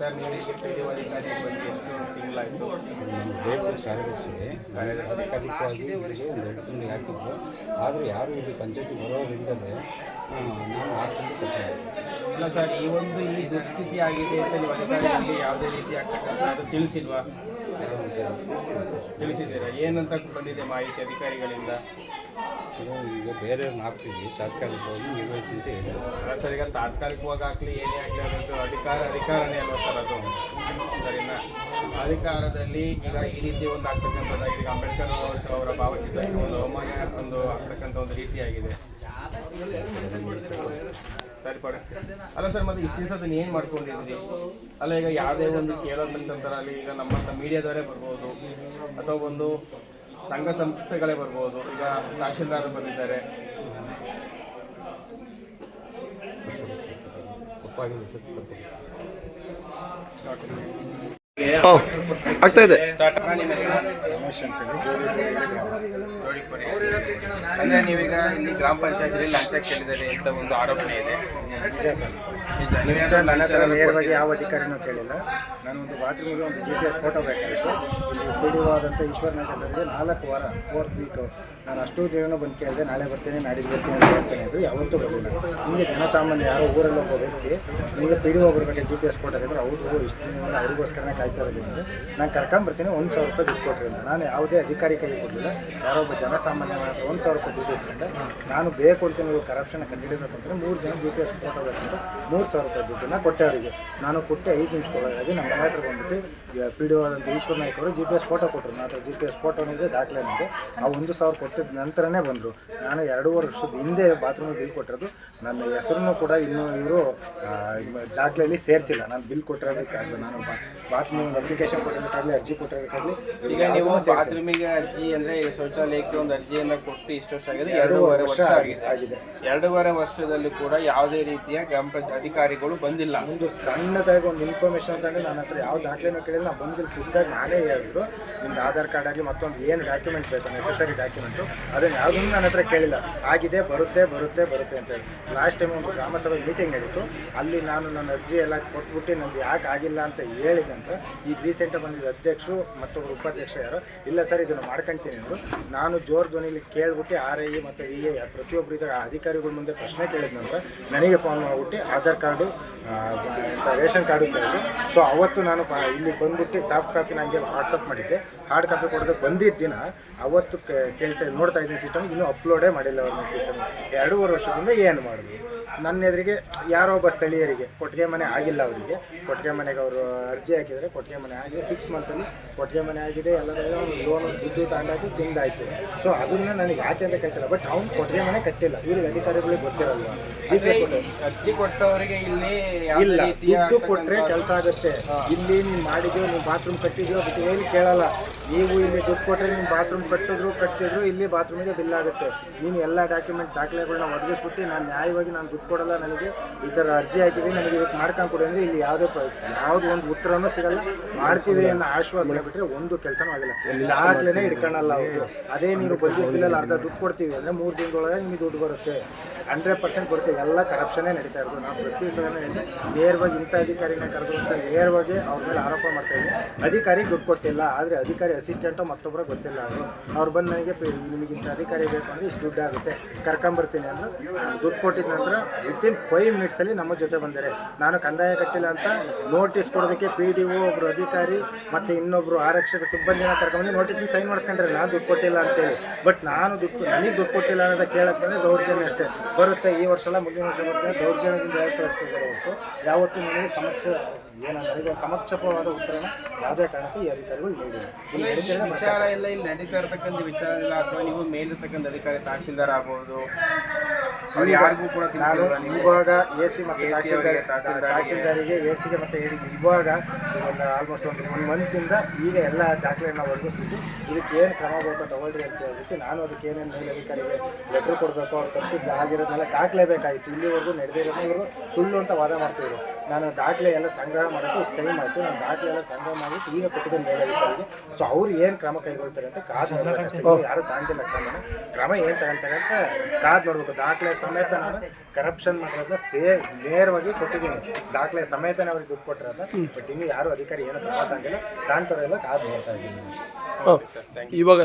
ಬಂದು ಎಷ್ಟು ತಿಂಗಳಾಯಿತು? ಬೇಕು ಕಾರ್ಯದರ್ಶಿಗೆ ಅಧಿಕಾರಿಕವಾಗಿ ಇವರಿಗೆ ಒಂದು ಎರಡು ತಿಂಗಳು ಹಾಕಿದ್ರು ಆದರೆ ಯಾರು ಇಲ್ಲಿ ಪಂಚಾಯತಿ ಬರೋದಿಲ್ಲದೆ ನಾನು ಆರು ತಿಂಗಳು ಕೊಟ್ಟೆ ಇಲ್ಲ ಸರ್ ಈ ಒಂದು ಈ ದುಸ್ಥಿತಿ ಆಗಿದೆ ಅಂತ ನೀವು ಅಧಿಕಾರಿಗಳಿಗೆ ಯಾವುದೇ ರೀತಿ ಆಗ್ತಕ್ಕಂಥ ಅದು ತಿಳಿಸಿಲ್ವಾ? ತಿಳಿಸಿದ್ದೀರಾ? ಏನಂತ ಬಂದಿದೆ ಮಾಹಿತಿ ಅಧಿಕಾರಿಗಳಿಂದ? ಈಗ ಬೇರೆಯವ್ರನ್ನ ಹಾಕ್ತೀವಿ ತಾತ್ಕಾಲಿಕವಾಗಿ ನಿರ್ವಹಿಸಿ ಅಂತ ಹೇಳಿದ್ರು. ಸರ್ ಈಗ ತಾತ್ಕಾಲಿಕವಾಗಿ ಆಗಲಿ ಏನೇ ಆಗಲಿ ಅದರದ್ದು ಅಧಿಕಾರ ಅಧಿಕಾರನೇ ಅಲ್ವಾ ಸರ್ ಅದು ಅಧಿಕಾರದಲ್ಲಿ ಈಗ ಈ ರೀತಿ ಒಂದು ಆಗ್ತಕ್ಕಂಥದ್ದು ಈಗ ಅಂಬೇಡ್ಕರ್ ಅವರ ಭಾವಚಿತ್ರ ಒಂದು ಅವಮಾನ, ಒಂದು ಆಗ್ತಕ್ಕಂಥ ಒಂದು ರೀತಿಯಾಗಿದೆ. ಸರಿಪಡಿಸ್ತೀವಿ ಅಲ್ಲ ಸರ್, ಮತ್ತೆ ಇಷ್ಟು ದಿವಸ ಏನು ಮಾಡ್ಕೊಂಡಿದ್ರಿ ಅಲ್ಲ, ಈಗ ಯಾವುದೇ ಒಂದು ಕೇಳೋದಂತಂದ್ರೆ ಈಗ ನಮ್ಮಂಥ ಮೀಡಿಯಾದವರೇ ಬರ್ಬೋದು, ಅಥವಾ ಒಂದು ಸಂಘ ಸಂಸ್ಥೆಗಳೇ ಬರ್ಬೋದು, ಈಗ ತಹಶೀಲ್ದಾರ್ ಬಂದಿದ್ದಾರೆ. ಆಗ್ತಾ ಇದೆ. ಅಂದ್ರೆ ನೀವೀಗ ಇಲ್ಲಿ ಗ್ರಾಮ ಪಂಚಾಯತ್ ಲಂಚ ಕೇಳಿದ್ದಾರೆ ಅಂತ ಒಂದು ಆರೋಪಣೆ ಇದೆ? ನನ್ನ ಹತ್ರ ನೇರವಾಗಿ ಯಾವ ಅಧಿಕಾರಿನೂ ಕೇಳಿಲ್ಲ. ನಾನು ಒಂದು ಬಾತ್ರೂಮಿಗೆ ಒಂದು ಜಿ ಪಿ ಎಸ್ ಫೋಟೋ ಬೇಕಾಗಿತ್ತು. ಇಲ್ಲಿ ಈಶ್ವರನಾಥ ಸರ್ಗೆ ನಾಲ್ಕು ವಾರ ಫೋರ್ತ್ ವೀಕು ನಾನು ಅಷ್ಟು ದೇವನ ಬಂದು ಕೇಳಿದೆ, ನಾಳೆ ಬರ್ತೀನಿ, ನಾಡಿದ್ದು ಬರ್ತೀನಿ ಅಂತ ಹೇಳ್ತೇನೆ. ಅದು ಯಾವತ್ತೂ ಬರಲಿಲ್ಲ. ನಿಮಗೆ ಜನಸಾಮಾನ್ಯ ಯಾರೋ ಊರಲ್ಲಿ ಒಬ್ಬ ವ್ಯಕ್ತಿ ನಿಮಗೆ ಪಿ ಡಿ ಒ ಬಗ್ಗೆ ಜಿ ಪಿ ಎಸ್ ಫೋಟೋ ಅವ್ರು ಹೌದು ಇಷ್ಟು ದಿನ ಅವ್ರಿಗೋಸ್ಕರನೇ ಕಾಯ್ತಾ ಇರೋದಿಲ್ಲ ನಾನು ಕರ್ಕೊಂಬರ್ತೀನಿ, ಒಂದು ಸಾವಿರ ರೂಪಾಯಿ ದುಡ್ಡು ಕೊಟ್ಟಿರಲಿಲ್ಲ ನಾನು ಯಾವುದೇ ಅಧಿಕಾರಿ ಕೈ ಕೊಡಲಿಲ್ಲ ಯಾರೋ ಒಬ್ಬ ಜನಸಾಮಾನ್ಯ ಒಂದು ಸಾವಿರ ರೂಪಾಯಿ ದುಡ್ಡು ಇಸ್ಕೊಂಡೆ ನಾನು ಬೇಕು ಅಂತ ನೀವು ಕರಪ್ಷನ್ ಕಂಡಿಡಬೇಕಂದ್ರೆ ಮೂರು ಜನ ಜಿ ಪಿ ಎಸ್ ಬೇಕಂತ ಮೂರು ಸಾವಿರ ರೂಪಾಯಿ ದುಡ್ಡನ್ನು ಕೊಟ್ಟೆ ಅವರಿಗೆ ನಾನು ಕೊಟ್ಟೆ ಐದು ನಿಮಿಷ ನಿಮಿಷದೊಳಗಾಗಿ ನಮ್ಮ ಮನೆ ಹತ್ರ ಬಂದ್ಬಿಟ್ಟು ಪಿ ಡಿ ಆದಂಥ ಈಶ್ವರ ನಾಯ್ಕ ಅವರು ಜಿ ಪಿ ಎಸ್ ಫೋಟೋ ಕೊಟ್ಟರು. ನಾನು ಜಿ ಪಿ ಎಸ್ ಫೋಟೋನಿದೆ ದಾಖಲೆ ಇದೆ ಆ ಒಂದು ಸಾವಿರ ಕೊಟ್ಟಿದ್ದ ನಂತರನೇ ಬಂದರು. ನಾನು ಎರಡೂವರೆ ವರ್ಷದ ಹಿಂದೆ ಬಾತ್ರೂಮ್ ಬಿಲ್ ಕೊಟ್ಟಿರೋದು. ನನ್ನ ಹೆಸರನ್ನು ಕೂಡ ಇನ್ನೂ ಇವರು ದಾಖಲೆಯಲ್ಲಿ ಸೇರಿಸಿಲ್ಲ. ನಾನು ಬಿಲ್ ಕೊಟ್ಟಿರೋದಕ್ಕಾಗಲಿ ನಾನು ಬಾತ್ರೂಮ್ ಅಪ್ಲಿಕೇಶನ್ ಕೊಟ್ಟಿರೋದಕ್ಕಾಗಲಿ ಅರ್ಜಿ ಕೊಟ್ಟಿರೋದಕ್ಕಾಗಲಿ ಈಗ ನೀವು ಬಾತ್ರೂಮಿಗೆ ಅರ್ಜಿ ಅಂದರೆ ಶೌಚಾಲಯಕ್ಕೆ ಒಂದು ಅರ್ಜಿಯನ್ನು ಕೊಟ್ಟು ಇಷ್ಟು ವರ್ಷ ಆಗಿದೆ ಎರಡೂವರೆ ವರ್ಷ ಆಗಿದೆ. ಎರಡೂವರೆ ವರ್ಷದಲ್ಲಿ ಕೂಡ ಯಾವುದೇ ರೀತಿಯ ಗ್ರಾಮ ಪಂಚಾಯತ್ ಅಧಿಕಾರಿಗಳು ಬಂದಿಲ್ಲ. ಒಂದು ಸಣ್ಣದಾಗಿ ಒಂದು ಇನ್ಫಾರ್ಮೇಷನ್ ಅಂತಂದರೆ ನನ್ನ ಹತ್ರ ಯಾವ ದಾಖಲೆನೂ ಕೇಳಿಲ್ಲ. ನಾನು ಬಂದಿಲ್ಲ ಖುದ್ದಾಗಿ ನಾನೇ ಹೇಳಿದ್ರು. ನಿಮ್ದು ಆಧಾರ್ ಕಾರ್ಡ್ ಆಗಲಿ ಮತ್ತೊಂದು ಏನು ಡಾಕ್ಯುಮೆಂಟ್ ಬೇಕು ನೆಸೆಸರಿ ಡಾಕ್ಯುಮೆಂಟು ಅದನ್ನು ಯಾವುದನ್ನು ನನ್ನ ಹತ್ರ ಕೇಳಿಲ್ಲ. ಆಗಿದೆ, ಬರುತ್ತೆ ಬರುತ್ತೆ ಬರುತ್ತೆ ಅಂತ ಹೇಳಿ. ಲಾಸ್ಟ್ ಟೈಮ್ ಒಂದು ಗ್ರಾಮಸಭೆ ಮೀಟಿಂಗ್ ನಡೀತು. ಅಲ್ಲಿ ನಾನು ನನ್ನ ಅರ್ಜಿ ಎಲ್ಲ ಕೊಟ್ಬಿಟ್ಟು ನಂದು ಯಾಕೆ ಆಗಿಲ್ಲ ಅಂತ ಹೇಳಿದಂತ ಈಗ ರೀಸೆಂಟಾಗಿ ಬಂದಿದ್ದ ಅಧ್ಯಕ್ಷರು ಮತ್ತೊಬ್ಬರು ಉಪಾಧ್ಯಕ್ಷ ಯಾರು, ಇಲ್ಲ ಸರ್, ಇದನ್ನು ಮಾಡ್ಕೊಂತೀನಿ ಅಂದರು. ನಾನು ಜೋರ್ ಧ್ವನಿಲಿ ಕೇಳ್ಬಿಟ್ಟು ಆರ್ ಐ ಮತ್ತು ಇ ಎ ಪ್ರತಿಯೊಬ್ಬರು ಅಧಿಕಾರಿಗಳ ಮುಂದೆ ಪ್ರಶ್ನೆ ಕೇಳಿದ ನಂತರ ನನಗೆ ಫೋನ್ ಮಾಡಿಬಿಟ್ಟು ಆಧಾರ್ ಕಾರ್ಡು ರೇಷನ್ ಕಾರ್ಡು ಕೇಳಿದ್ರು ಸೊ ಅವತ್ತು ನಾನು ಇಲ್ಲಿ ಬಂದ್ಬಿಟ್ಟು ಸಾಫ್ಟ್ ಕಾಪಿ ನನಗೆ ವಾಟ್ಸಪ್ ಮಾಡಿದ್ದೆ. ಹಾರ್ಡ್ ಕಾಪಿ ಕೊಡೋದಕ್ಕೆ ಬಂದಿದ್ದ ದಿನ ಅವತ್ತು ಕೇಳ್ತಾ ನೋಡ್ತಾ ಇದ್ದೀನಿ ಸಿಸ್ಟಮ್. ಇನ್ನೂ ಅಪ್ಲೋಡೇ ಮಾಡಿಲ್ಲ ಅವ್ರ ಸಿಸ್ಟಮ್. ಎರಡೂವರೆ ವರ್ಷದಿಂದ ಏನು ಮಾಡಿದ್ರು ನನ್ನ ಎದುರಿಗೆ ಯಾರೋ ಒಬ್ಬ ಸ್ಥಳೀಯರಿಗೆ ಕೊಟ್ಟಿಗೆ ಮನೆ ಆಗಿಲ್ಲ ಅವರಿಗೆ ಕೊಟ್ಟಿಗೆ ಮನೆಗೆ ಅವರು ಅರ್ಜಿ ಹಾಕಿದರೆ ಕೊಟ್ಟಿಗೆ ಮನೆ ಆಗಿದೆ ಸಿಕ್ಸ್ ಮಂತಲ್ಲಿ ಕೊಟ್ಟಿಗೆ ಮನೆ ಆಗಿದೆ ಎಲ್ಲದೆಲ್ಲ ಒಂದು ಲೋನ್ ದುಡ್ಡು ತಗೊಂಡಾಗಿ ತಿಂದಾಯಿತು. ಸೊ ಅದನ್ನು ನನಗೆ ಯಾಕೆ ಅಂತ ಕೇಳ್ತಿಲ್ಲ ಬಟ್ ಅವ್ನು ಕೊಟ್ಟಿಗೆ ಮನೆ ಕಟ್ಟಿಲ್ಲ. ಇವ್ರಿಗೆ ಅಧಿಕಾರಿಗಳಿಗೆ ಗೊತ್ತಿರಲ್ಲ ಜಿ ಪಿ ಅರ್ಜಿ ಕೊಟ್ಟವರಿಗೆ ಇಲ್ಲಿ ಇಲ್ಲ ದುಡ್ಡು ಕೊಟ್ಟರೆ ಕೆಲಸ ಆಗುತ್ತೆ. ಇಲ್ಲಿ ನೀನು ಮಾಡಿದ್ಯೋ ನೀವು ಬಾತ್ರೂಮ್ ಕಟ್ಟಿದ್ಯೋ ಅದಕ್ಕೆ ಏನು ಕೇಳಲ್ಲ. ನೀವು ಇಲ್ಲಿ ದುಡ್ಡು ಕೊಟ್ಟರೆ ನೀವು ಬಾತ್ರೂಮ್ ಕಟ್ಟಿದ್ರು ಕಟ್ಟಿದ್ರು ಇಲ್ಲಿ ಬಾತ್ರೂಮಿಗೆ ಬಿಲ್ ಆಗುತ್ತೆ. ನೀನು ಎಲ್ಲ ಡಾಕ್ಯುಮೆಂಟ್ ದಾಖಲೆಗಳನ್ನ ಒದಗಿಸ್ಬಿಟ್ಟು ನಾನು ನ್ಯಾಯವಾಗಿ ನಾನು ದುಡ್ಡು ಕೊಡಲ್ಲ ನನಗೆ. ಈ ಥರ ಅರ್ಜಿ ಹಾಕಿದೆ ನನಗೆ ಇದಕ್ಕೆ ಮಾಡ್ಕೊಂಡು ಕೊಡಿ ಅಂದರೆ ಇಲ್ಲಿ ಯಾವುದೇ ಯಾವುದು ಒಂದು ಉತ್ತರವೂ ಸಿಗಲ್ಲ. ಮಾಡ್ತೀವಿ ಅನ್ನೋ ಆಶ್ವಾಸನೆ ಬಿಟ್ಟರೆ ಒಂದು ಕೆಲಸನೂ ಆಗಿಲ್ಲ. ದಾಖಲೆನೇ ಇಟ್ಕೊಳ್ಳಲ್ಲ ಅವರು. ಅದೇ ನೀವು ಬಂದಿರ್ತಿಲ್ಲ ಅರ್ಧ ದುಡ್ಡು ಕೊಡ್ತೀವಿ ಅಂದರೆ ಮೂರು ದಿನದೊಳಗೆ ನಿಮಗೆ ದುಡ್ಡು ಬರುತ್ತೆ. ಹಂಡ್ರೆಡ್ ಪರ್ಸೆಂಟ್ ಕೊಡ್ತೀವಿ ಎಲ್ಲ ಕರಪ್ಷನೇ ನಡೀತಾ ಇರೋದು. ನಾವು ಪ್ರತಿ ಸಲ ಹೇಳಿ, ನೇರವಾಗಿ ಇಂಥ ಅಧಿಕಾರಿನ ಕರೆದು ಅಂತ ನೇರವಾಗಿ ಅವ್ರ ಮೇಲೆ ಆರೋಪ ಮಾಡ್ತಾ ಇದ್ದೀವಿ ಅಧಿಕಾರಿ ದುಡ್ಡು ಕೊಟ್ಟಿಲ್ಲ, ಆದರೆ ಅಧಿಕಾರಿ ಅಸಿಸ್ಟೆಂಟು ಮತ್ತೊಬ್ಬರ ಗೊತ್ತಿಲ್ಲ ಅವರು. ಅವ್ರು ಬಂದು ನನಗೆ ನಿಮಗಿಂತ ಅಧಿಕಾರಿ ಬೇಕು ಅಂದರೆ ಇಷ್ಟು ದುಡ್ಡು ಆಗುತ್ತೆ ಕರ್ಕೊಂಬರ್ತೀನಿ ಅಂದ್ರೆ. ದುಡ್ಡು ಕೊಟ್ಟಿದ ನಂತರ ವಿತಿನ್ ಫೈವ್ ಮಿನಿಟ್ಸಲ್ಲಿ ನಮ್ಮ ಜೊತೆ ಬಂದರೆ. ನಾನು ಕಂದಾಯ ಕಟ್ಟಿಲ್ಲ ಅಂತ ನೋಟಿಸ್ ಕೊಡೋದಕ್ಕೆ ಪಿ ಡಿ ಒ ಒಬ್ಬರು ಅಧಿಕಾರಿ ಮತ್ತು ಇನ್ನೊಬ್ಬರು ಆರಕ್ಷಕ ಸಿಬ್ಬಂದಿನ ಕರ್ಕೊಂಡು ನೋಟಿಸ್ ಸೈನ್ ಮಾಡಿಸ್ಕೊಂಡ್ರೆ ನಾನು ದುಡ್ಡು ಕೊಟ್ಟಿಲ್ಲ ಅಂತೇಳಿ. ಬಟ್ ನಾನು ದುಡ್ಡು ನನಗೆ ದುಡ್ಡು ಕೊಟ್ಟಿಲ್ಲ ಅಂತ ಕೇಳಕ್ಕೆ ದೌರ್ಜನ್ಯ ಅಷ್ಟೇ. ಬರುತ್ತೆ ಈ ವರ್ಷ ಎಲ್ಲ ಮುಂದಿನ ವರ್ಷ ಬರುತ್ತೆ. ದೌರ್ಜನ್ಯದಿಂದ ಹೇಳಿ ಕಳಿಸ್ತಿದ್ದಾರೆ ಹೊರತು? ಯಾವತ್ತೂ ನನಗೆ ಸಮಕ್ಷ ಏನಂದ್ರೆ ಈಗ ಸಮಕ್ಷಪವಾದ ಉತ್ತರನ ಯಾವುದೇ ಕಾರಣಕ್ಕೂ ಈ ಅಧಿಕಾರಿಗಳು ನೀಡಿಲ್ಲ. ವಿಚಾರ. ಎಲ್ಲ ಇಲ್ಲಿ ನಡೀತಾ ಇರತಕ್ಕಂಥ ವಿಚಾರ ಇಲ್ಲ ಅಥವಾ ನೀವು ಮೇಲಿರ್ತಕ್ಕಂಥ ಅಧಿಕಾರಿ ತಹಶೀಲ್ದಾರ್ ಆಗ್ಬೋದು ನಾನು ಇವಾಗ ಎ ಸಿ ಮತ್ತು ತಹಶೀಲ್ದಾರ್ ತಹಶೀಲ್ದಾರ್ಗೆ. ಎ ಸಿಗೆ ಮತ್ತು ಹೇಳಿದ್ದೆ ಇವಾಗ ಒಂದು ಆಲ್ಮೋಸ್ಟ್ ಒಂದು ಒನ್ ಮಂತಿಂದ ಈಗ ಎಲ್ಲ ದಾಖಲೆಯನ್ನು ಒದಗಿಸ್ಬಿಟ್ಟು ಇದಕ್ಕೆ ಏನು ಕ್ರಮ ಬೇಕು ತಗೊಳ್ರಿ ಅಂತ ಹೇಳ್ಬಿಟ್ಟು ನಾನು ಅದಕ್ಕೆ ಏನೇನು ಮೇಲಧಿಕಾರಿಗೆ ಲೆಟ್ರ್ ಕೊಡಬೇಕು ಅವ್ರ ತಪ್ಪಿದ್ದು ಆಗಿರೋದನ್ನೆಲ್ಲ ದಾಖಲೆ ಬೇಕಾಗಿತ್ತು. ಇಲ್ಲಿವರೆಗೂ ನಡೆದಿರೋದು ಸುಳ್ಳು ಅಂತ ವಾದ ಮಾಡ್ತಿದ್ರು. ನಾನು ದಾಖಲೆ ಎಲ್ಲ ಸಂಗ್ರಹ ಮಾಡೋಕ್ಕೆ ಇಷ್ಟು ಟೈಮ್ ಆಯಿತು ನಾನು ದಾಖಲೆ ಎಲ್ಲ ಸಂಗ್ರಹ ಮಾಡಿ ಈಗ ಕೊಟ್ಟಿದ್ದ ಮೇಲಾಧಿಕಾರಿಗೆ ಸೊ ಅವ್ರು ಏನು ಕ್ರಮ ಕೈಗೊಳ್ತಾರೆ ಅಂತ ಕಾದು ನೋಡ್ಬೇಕು ಯಾರು ತಾಂಡಿಲ್ಲ ಕ್ರಮನ. ಕ್ರಮ ಏನು ತಗೊಂತಾರೆ ಅಂತ ಕಾದು ನೋಡ್ಬೇಕು. ದಾಖಲೆ ಸಮೇತ ನಾನು ಕರಪ್ಷನ್ ಮಾಡೋದನ್ನ ಸೇ ನೇರವಾಗಿ ಕೊಟ್ಟಿದ್ದೀನಿ. ದಾಖಲೆ ಸಮೇತನೇ ಅವ್ರಿಗೆ ದುಡ್ಡು ಕೊಟ್ಟಿರಲ್ಲ ಬಟ್ ಇನ್ನು ಯಾರು ಅಧಿಕಾರಿ ಏನು ಕ್ರಮ ತಾಂಡಿಲ್ಲ. ತಾಂತವ್ರೆಲ್ಲ ಕಾದು ನೋಡ್ತಾ ಇದ್ದೀನಿ ಯು ಇವಾಗ